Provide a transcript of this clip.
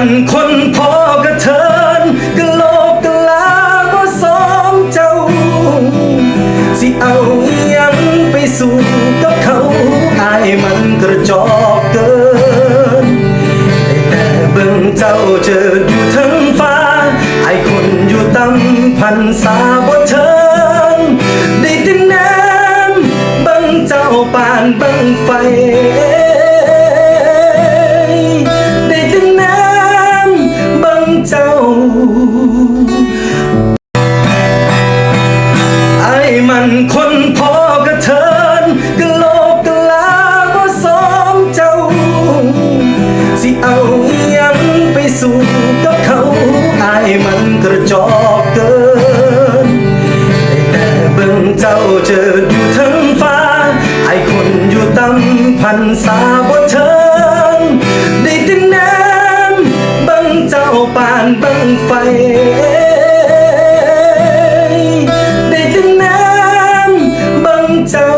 มันคนพอกระเทินกะโลกกะลาก็สองเจ้า สิเอายังไปสู่กับเขาอายมันกระจอกเกิน แต่เบิ่งเจ้าเจออยู่ทั้งฟ้าไอคนอยู่ตำพันษาบ่เทิงได้แต่น้ำเบิ่งเจ้าปานเบิ่งไฟ จอกเกิน แต่เบิ่งเจ้าเจออยู่ทั้งฟ้า ไอคนอยู่ตั้ำพันสาบนเทิงได้แต่น้ำเบิ่งเจ้าปานเบิ่งไฟได้แต่น้ำบิ่งเจ้า